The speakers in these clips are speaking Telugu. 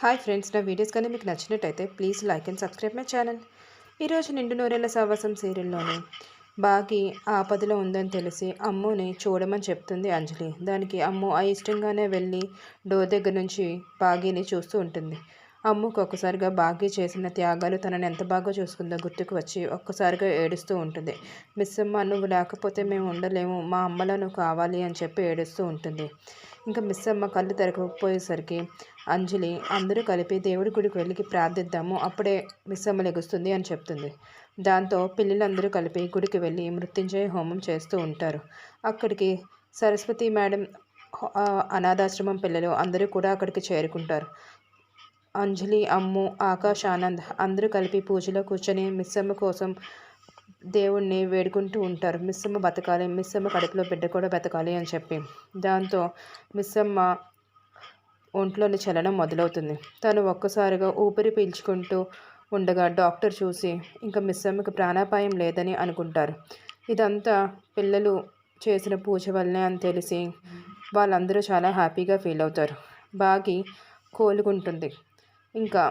హాయ్ ఫ్రెండ్స్ నా వీడియోస్ కానీ మీకు నచ్చినట్టయితే please like and subscribe my channel. ఈరోజు నిండు నూరేళ్ళ సహవాసం సీరియల్లోని బాగి ఆపదలో ఉందని తెలిసి అమ్ముని చూడమని చెప్తుంది అంజలి. దానికి అమ్ము ఆ ఇష్టంగానే వెళ్ళి డోర్ దగ్గర నుంచి బాగిని చూస్తూ ఉంటుంది. అమ్ముకు ఒక్కసారిగా బాగి చేసిన త్యాగాలు తనని ఎంత బాగా చూసుకుందో గుర్తుకు వచ్చి ఒక్కసారిగా ఏడుస్తూ ఉంటుంది. మిస్ అమ్మ నువ్వు లేకపోతే మేము ఉండలేము. మా అమ్మలో నువ్వు కావాలి అని చెప్పి ఏడుస్తూ ఉంటుంది. ఇంకా మిస్ అమ్మ కళ్ళు తెరకపోయేసరికి అంజలి అందరూ కలిపి దేవుడి గుడికి వెళ్ళి ప్రార్థిద్దాము. అప్పుడే మిస్ అమ్మ లెగుస్తుంది అని చెప్తుంది. దాంతో పిల్లలందరూ కలిపి గుడికి వెళ్ళి మృత్యుంజయ హోమం చేస్తూ ఉంటారు. అక్కడికి సరస్వతి మేడం అనాథాశ్రమం పిల్లలు అందరూ కూడా అక్కడికి చేరుకుంటారు. అంజలి అమ్ము ఆకాష్ ఆనంద్ అందరూ కలిపి పూజలో కూర్చొని మిస్సమ్మ కోసం దేవుణ్ణి వేడుకుంటూ ఉంటారు. మిస్సమ్మ బతకాలి మిస్సమ్మ కడుపులో బిడ్డ కూడా బతకాలి అని చెప్పి. దాంతో మిస్సమ్మ ఒంట్లోని చలనం మొదలవుతుంది. తను ఒక్కసారిగా ఊపిరి పీల్చుకుంటూ ఉండగా డాక్టర్ చూసి ఇంకా మిస్సమ్మకి ప్రాణాపాయం లేదని అనుకుంటారు. ఇదంతా పిల్లలు చేసిన పూజ వల్లనే అని తెలిసి వాళ్ళందరూ చాలా హ్యాపీగా ఫీల్ అవుతారు. బాగి కోలుకుంటుంది. ఇంకా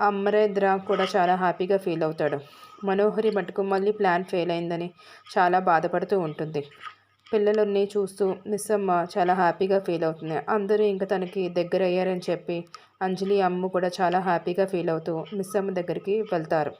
అమరేంద్ర కూడా చాలా హ్యాపీగా ఫీల్ అవుతాడు. మనోహరి మటుకు మళ్ళీ ప్లాన్ ఫెయిల్ అయిందని చాలా బాధపడుతూ ఉంటుంది. పిల్లలని చూస్తూ మిస్సమ్మ చాలా హ్యాపీగా ఫీల్ అవుతుంది. అందరూ ఇంకా తనకి దగ్గర అయ్యారని చెప్పి అంజలి అమ్మ కూడా చాలా హ్యాపీగా ఫీల్ అవుతూ మిస్సమ్మ దగ్గరికి వెళ్తారు.